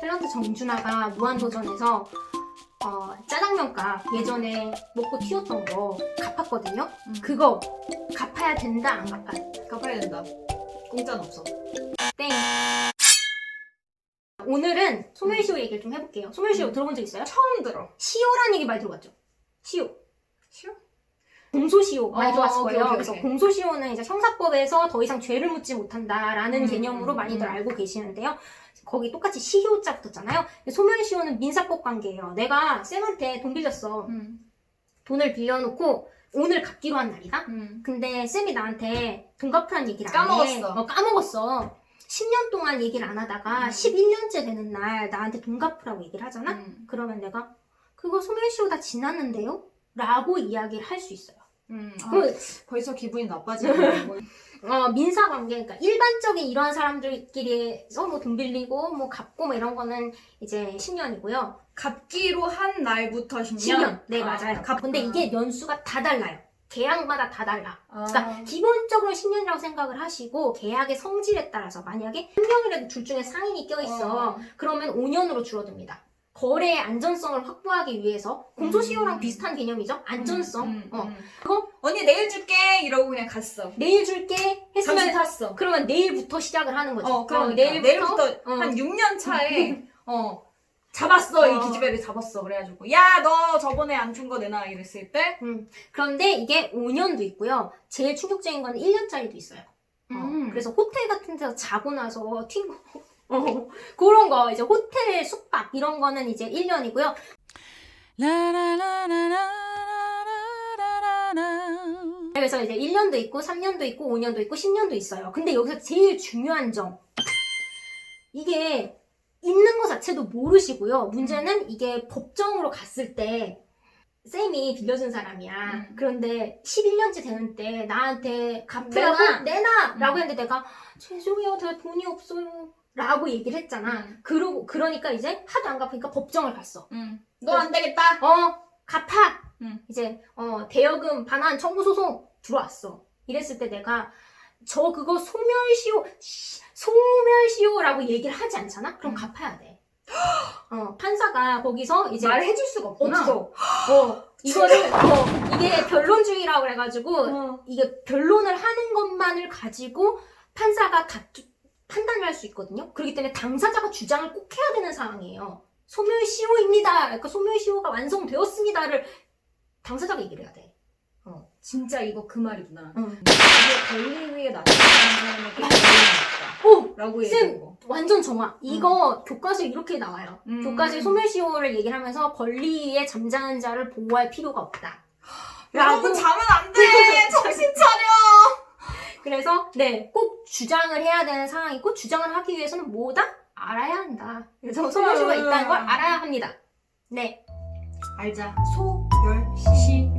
탤런트 정준하가 무한도전에서 어, 짜장면값 예전에 먹고 튀었던 거 갚았거든요. 음. 그거 갚아야 된다 안 갚아야 돼? 갚아야 된다. 공짜는 없어. 땡. 오늘은 소멸시효 얘기를 좀 해볼게요. 소멸시효 음. 들어본 적 있어요? 처음 들어. 시효라는 얘기 많이 들어봤죠? 시효. 시효? 공소시효 많이 어, 오케이, 거예요. 오케이, 그래서 오케이. 공소시효는 이제 형사법에서 더 이상 죄를 묻지 못한다라는 음, 개념으로 음, 많이들 음. 알고 계시는데요. 거기 똑같이 시효자 붙었잖아요. 소멸시효는 민사법 관계예요. 내가 쌤한테 돈 빌렸어. 음. 돈을 빌려놓고 오늘 갚기로 한 날이다. 음. 근데 쌤이 나한테 돈 갚으라는 얘기를 안 해. 까먹었어. 어, 까먹었어. 10년 동안 얘기를 안 하다가 음. 11년째 되는 날 나한테 돈 갚으라고 얘기를 하잖아? 음. 그러면 내가 그거 소멸시효 다 지났는데요? 라고 이야기를 할 수 있어요. 음. 아, 그, 벌써 기분이 나빠지네. 뭐. 어, 민사 관계, 그러니까 일반적인 이러한 사람들끼리서 뭐 돈 빌리고 뭐 갚고 뭐 이런 거는 이제 10년이고요. 갚기로 한 날부터 10년? 10년. 네, 아, 맞아요. 갚- 근데 아. 이게 연수가 다 달라요. 계약마다 다 달라. 아. 그러니까 기본적으로 10년이라고 생각을 하시고 계약의 성질에 따라서 만약에 한 명이라도 둘 중에 상인이 껴있어. 어. 그러면 5년으로 줄어듭니다. 거래의 안전성을 확보하기 위해서 공소시효랑 음. 비슷한 개념이죠. 안전성. 음, 음, 어. 음. 그거 언니 내일 줄게 이러고 그냥 갔어. 내일 줄게 잠시 했으면 탔어. 그러면 내일부터 시작을 하는 거지. 어, 그러니까 내일부터, 내일부터, 어. 한 6년 차에 어 잡았어 이 어. 기집애를 잡았어 그래가지고 야 너 저번에 안 준 거 내놔 이랬을 때 그런데 이게 5년도 있고요. 제일 충격적인 건 1년짜리도 있어요. 어, 음. 그래서 호텔 같은 데서 자고 나서 튄 거. 어, 그런 거 이제 호텔 숙박 이런 거는 이제 1년이고요. 그래서 이제 1년도 있고 3년도 있고 5년도 있고 10년도 있어요. 근데 여기서 제일 중요한 점. 이게 있는 거 자체도 모르시고요. 문제는 이게 법정으로 갔을 때 쌤이 빌려준 사람이야. 음. 그런데 11년째 되는데 나한테 갚으라고 내놔. 내놔! 라고 음. 했는데 내가 죄송해요. 제가 돈이 없어요. 라고 얘기를 했잖아. 음. 그러고 그러니까 이제 하도 안 갚으니까 법정을 갔어. 너안 되겠다 어, 갚아! 응. 이제, 어, 대여금 반환 청구 소송 들어왔어. 이랬을 때 내가, 저 그거 소멸시효, 씨, 소멸시효라고 얘기를 하지 않잖아? 그럼 응. 갚아야 돼. 어, 판사가 거기서 이제. 말해줄 수가 없구나 없어. 어, 이거를, 어, 이게 변론주의라고 그래가지고, 어. 이게 변론을 하는 것만을 가지고 판사가 다투, 판단을 할 수 있거든요. 그렇기 때문에 당사자가 주장을 꼭 해야 되는 상황이에요. 소멸 시효입니다. 그러니까 소멸 시효가 완성되었습니다를 당사자가 얘기를 해야 돼. 진짜 이거 그 말이구나 응. 이게 권리 위에 나타나는 사람에게 권리가 오! 라고 쌤! 얘기하고 완전 정확. 이거 교과서에 이렇게 나와요. 음. 교과서에 소멸 시효를 얘기를 하면서 권리위에 잠자는 자를 보호할 필요가 없다. 여러분 자면 안 돼 정신 차려 그래서 네, 꼭 주장을 해야 되는 상황이고 주장을 하기 위해서는 뭐다? 알아야 한다. 그래서 소멸시효가 있다는 걸 알아야 합니다. 네. 알자 소멸시